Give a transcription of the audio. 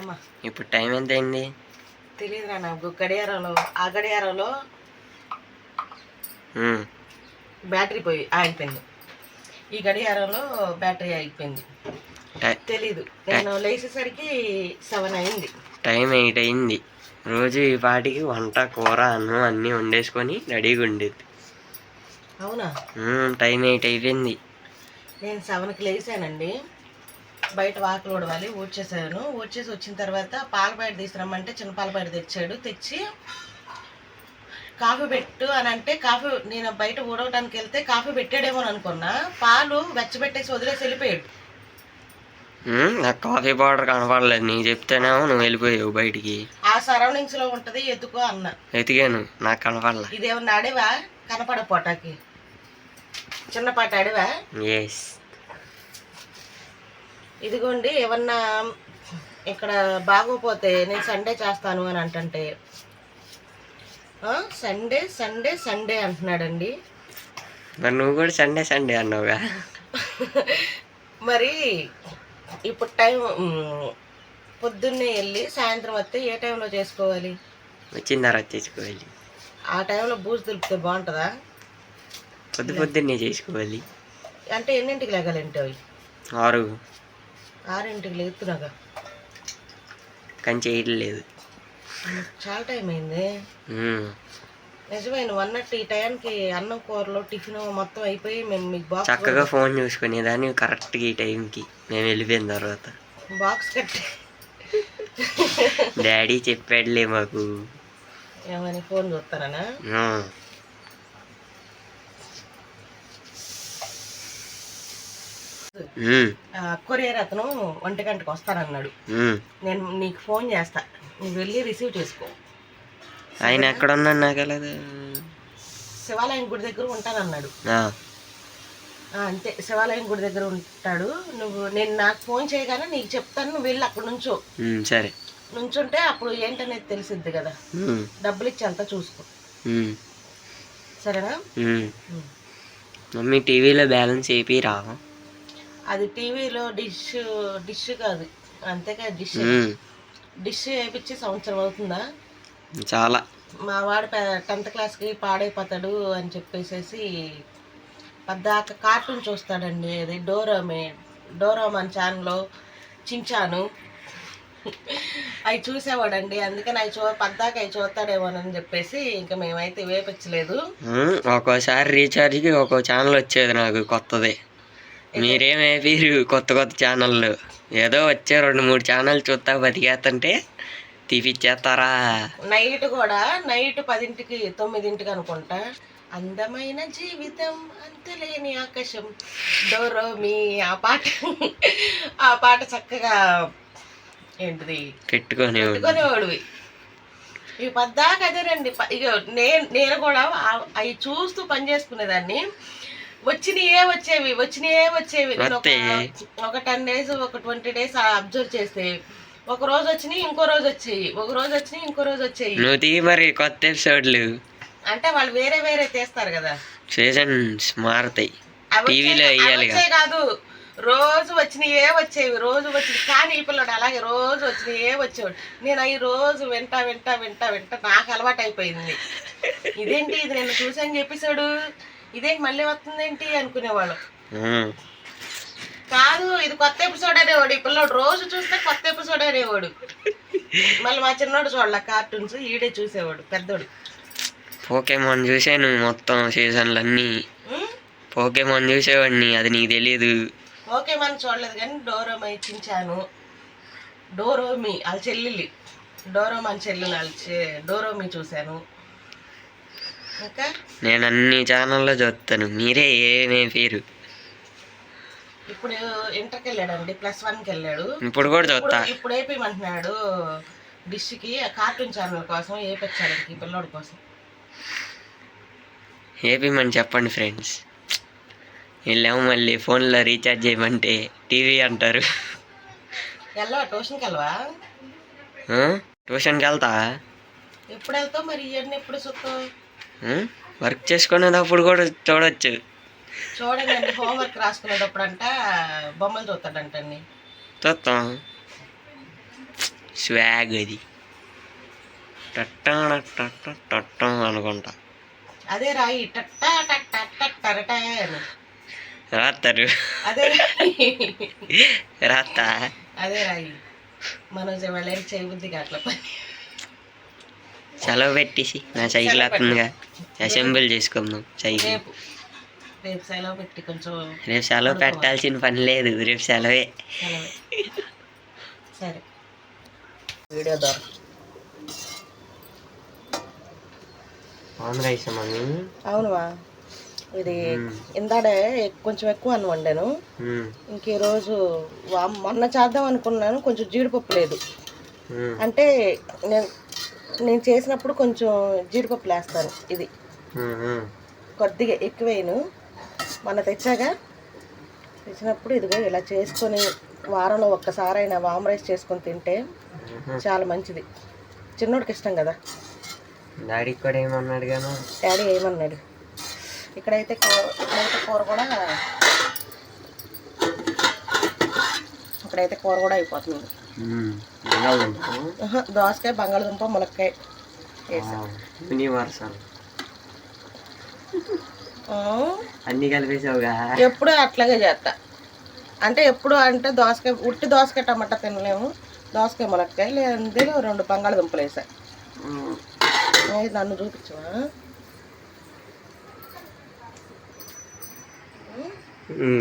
అమ్మా. ఇప్పుడు టైం ఎంత అయింది తెలియదురా నాకు. గడియారంలో ఆ గడియారంలో బ్యాటరీ పోయి ఆగిపోయింది. ఈ గడియారంలో బ్యాటరీ ఆగిపోయింది. తెలీదు. నేను లేచేసరికి సెవెన్ అయింది. టైం ఎయిట్ అయింది. రోజు ఈ పాటికి వంట కూర అన్నం అన్నీ వండేసుకొని రెడీగా ఉండేది అవునా? టైం ఎయిట్ అయిపోయింది. నేను సెవెన్కి లేచానండి. బయట వాకిలు ఉడవాలి ఊడ్చేసాను. ఊడ్చేసి వచ్చిన తర్వాత పాల బయట తీసుకురమ్మంటే చిన్న పాల బయట తెచ్చాడు. తెచ్చి కాఫీ పెట్టు అని అంటే కాఫీ నేను బయట ఊడవడానికి వెళ్తే కాఫీ పెట్టాడేమో అని అనుకున్నా. పాలు వెచ్చబెట్టేసి వదిలేసి వెళ్ళిపోయాడు. నాకు కాఫీ పౌడర్ కనపడలేదు. నీకు చెప్తేనేమో నువ్వు వెళ్ళిపోయావు బయటికి. ఆ సరౌండింగ్స్లో ఉంటది ఎత్తుకో అన్న. వెతికాను నాకు కనపడలే. ఇదేమన్నా అడివా? కనపడ పోటాకి. చిన్నపాటి అడివా? ఎస్ ఇదిగోండి ఏమన్నా ఇక్కడ బాగోపోతే నేను సండే చేస్తాను అని అంటుంటే ఆ, సండే సండే సండే అంటున్నాడండి. మరి నువ్వు కూడా సండే సండే అన్నావుగా? మరి ఇప్పుడు టైం పొద్దున్నే వెళ్ళి సాయంత్రం వస్తే ఏ టైంలో చేసుకోవాలి? తర్వాత చేసుకోవాలి ఆ టైంలో బూజు దులిపితే బాగుంటుందా? పొద్దు పొద్దున్నే చేసుకోవాలి. అంటే ఎన్నింటికి లేగాలంటే అవి? ఆరు. ఆరింటికి లేపుతున్నాగా కానీ చేయట్లేదు చాలా టైం అయింది. నిజమే నువ్వు అన్నట్టు ఈ టైంకి అన్నం కూరలో టిఫిన్ మొత్తం అయిపోయి మేము మీకు బాక్స్ చక్కగా ఫోన్ చూసుకునేదాన్ని కరెక్ట్గా ఈ టైంకి. మేము వెళ్ళిపోయిన తర్వాత. బాక్స్ కట్టి. డాడీ చెప్పాడులే మాకు. ఏమని ఫోన్ చూస్తానా కొరియర్ అతను ఒంటి గంటకు వస్తానన్నాడు ఉమ్. నేను నీకు ఫోన్ చేస్తా. నువ్వు వెళ్ళి రిసీవ్ చేసుకో. ఆయన ఎక్కడ ఉన్నాడు నాకు శివాలయం గుడి దగ్గర ఉంటానన్నాడు. అంతే. శివాలయం గుడి దగ్గర ఉంటాడు. నువ్వు నేను నాకు ఫోన్ చేయగానే నీకు చెప్తాను. నువ్వు వెళ్ళి అక్కడ నుంచో. సరే. నుంచుంటే అప్పుడు ఏంటనేది తెలిసిద్ది కదా. డబ్బులు ఇచ్చి అంతా చూసుకో సరేనా. మమ్మీ టీవీలో బ్యాలెన్స్ ఏపీ రా అది టీవీలో డిష్ డిష్ కాదు. అంతేకా డిష్. డిష్ వేయించి సంవత్సరం అవుతుందా? చాలా. మా వాడు టెన్త్ క్లాస్కి పాడైపోతాడు అని చెప్పేసేసి పద్దాక కార్టూన్ చూస్తాడండి. అది డోరామే డోరామాన్ ఛానల్లో చించాను. అవి చూసేవాడండి. అందుకని అవి చూ పద్దాక అవి చూస్తాడేమోనని చెప్పేసి ఇంకా మేమైతే వేపించలేదు. ఒక్కోసారి రీఛార్జ్కి ఒక్కో ఛానల్ వచ్చేది నాకు కొత్తది. మీరేం వేపిరు కొత్త కొత్త ఛానళ్ళు? ఏదో వచ్చే రెండు మూడు ఛానల్ చూస్తా బతికేస్తుంటే తీపిచ్చేస్తారా? నైట్ కూడా నైట్ పదింటికి తొమ్మిదింటికి అనుకుంటా. అందమైన జీవితం అంతులేని ఆకాశం. డోరో మీ ఆ పాట. ఆ పాట చక్కగా ఏంటిది? పెట్టుకొని పెట్టుకునేవాడివి. ఈ పద్దాక అదేనండి ఇగో నేను నేను కూడా అవి చూస్తూ పని చేసుకునేదాన్ని. వచ్చినయే వచ్చేవి వచ్చినయే వచ్చేవి. ఒక టెన్ డేస్ ఒక ట్వంటీ డేస్ అబ్జర్వ్ చేస్తే ఒక రోజు వచ్చినాయి ఇంకో రోజు వచ్చేవి ఒక రోజు వచ్చినాయి ఇంకో రోజు వచ్చేవి నువ్వు తీ మరి కొత్త ఎపిసోడ్లు. అంటే వాళ్ళు వేరే వేరే తీస్తారు కదా. సీజన్స్ మారుతాయి. టీవీలో వచ్చే కాదు. రోజు వచ్చినయే వచ్చేవి రోజు వచ్చి కానీ ఈ పిల్లడు అలాగే రోజు వచ్చినయే వచ్చేవాడు. నేను అవి రోజు వింటా వింటా వింటా వింటా నాకు అలవాటు అయిపోయింది ఇదేంటి ఇది నేను చూసాను చెప్పేశాడు? ఇదేంటి మళ్ళీ వస్తుందేంటి అనుకునేవాళ్ళు. ఉమ్, కాదు ఇది కొత్త ఎపిసోడ్ అనేవాడు. ఈ పిల్లోడు రోజు చూస్తే కొత్త ఎపిసోడ్ అనేవాడు. మళ్ళీ మా చిన్నోడు చూడాల కార్టూన్స్ ఈడే చూసేవాడు పెద్దోడు. పోకేమాన్ చూసాను మొత్తం సీజన్లు అన్నీ? పోకేమాన్ చూసేవాడిని అది నీకు తెలియదు ఓకే మనం చూడలేదు కానీ డోరోమా ఇచ్చించాను డోరోమి వాళ్ళ చెల్లెలి డోరోమాన్ చెల్లెలు వాళ్ళ డోరోమి చూశాను. నేను అన్ని ఛానల్లో చూస్తాను. మీరే ఏమే పేరు ఇప్పుడు ఇంటర్కి వెళ్ళాడండి ప్లస్ వన్కి వెళ్ళాడు. ఇప్పుడు కూడా చూస్తా. ఇప్పుడు వేపేయమంటున్నాడు డిష్కి కార్టూన్ ఛానల్ కోసం ఈ పిల్లోడి కోసం. ఏపీమని చెప్పండి ఫ్రెండ్స్. వెళ్ళాము మళ్ళీ ఫోన్లో రీఛార్జ్ చేయమంటే టీవీ అంటారు. వెళ్ళవా? ట్యూషన్కి వెళ్ళవా? ట్యూషన్కి వెళ్తా. ఎప్పుడు వెళ్తావు మరి? ఇవన్నీ ఎప్పుడు చూస్తావు? వర్క్ చేసుకునేటప్పుడు కూడా చూడొచ్చు. చూడండి హోంవర్క్ రాసుకునేటప్పుడు అంట బొమ్మలు చూస్తాడంటండి చూస్తాం స్వాగ్ అది. టట్టాడ టట్ట టట్టం అనుకుంటా. అదే రాయి టట్టా టట్టా టట్టరటా రాస్తారు అదే రాస్తా అదే రాయి. మనోజ్ వాళ్ళేం చేయబుద్ది అట్లా పని సెలవు పెట్టేసి నా సైకిల్ వస్తుందిగా అసెంబుల్ చేసుకుందాం సైకిల్. రేపు సెలవు పెట్టి కొంచెం రేపు సెలవు పెట్టాల్సిన పని లేదు రేపు సెలవే. సరే. వీడియో ద్వారా రైస్ అవునువా? ఇది ఇందాడే కొంచెం ఎక్కువ అని వండాను. ఇంక ఈరోజు మొన్న చేద్దాం అనుకున్నాను కొంచెం జీడిపప్పు లేదు. అంటే నేను నేను చేసినప్పుడు కొంచెం జీడిపప్పు వేస్తాను ఇది. కొద్దిగా ఎక్కువేను. మొన్న తెచ్చాగా. తెచ్చినప్పుడు ఇదిగో ఇలా చేసుకొని వారంలో ఒక్కసారైనా వామ్ రైస్ చేసుకొని తింటే చాలా మంచిది. చిన్నోడికి ఇష్టం కదా. డాడీకి కూడా ఏమన్నాడు గాను? డాడీ ఏమన్నాడు? ఇక్కడైతే కూర ఇక్కడైతే కూర కూడా ఇక్కడైతే కూర కూడా అయిపోతుంది. దోసకాయ బంగాళదుంప ములక్కాయ ఆ, అన్ని కలిపేసావుగా. ఎప్పుడు అట్లాగే చేస్తా అంటే ఎప్పుడు అంటే దోసకాయ ఉట్టి దోసకాయ టమాటా తినలేము. దోసకాయ ములక్కాయ లేదంటే రెండు బంగాళదుంపలు వేసా. నన్ను చూపించవా?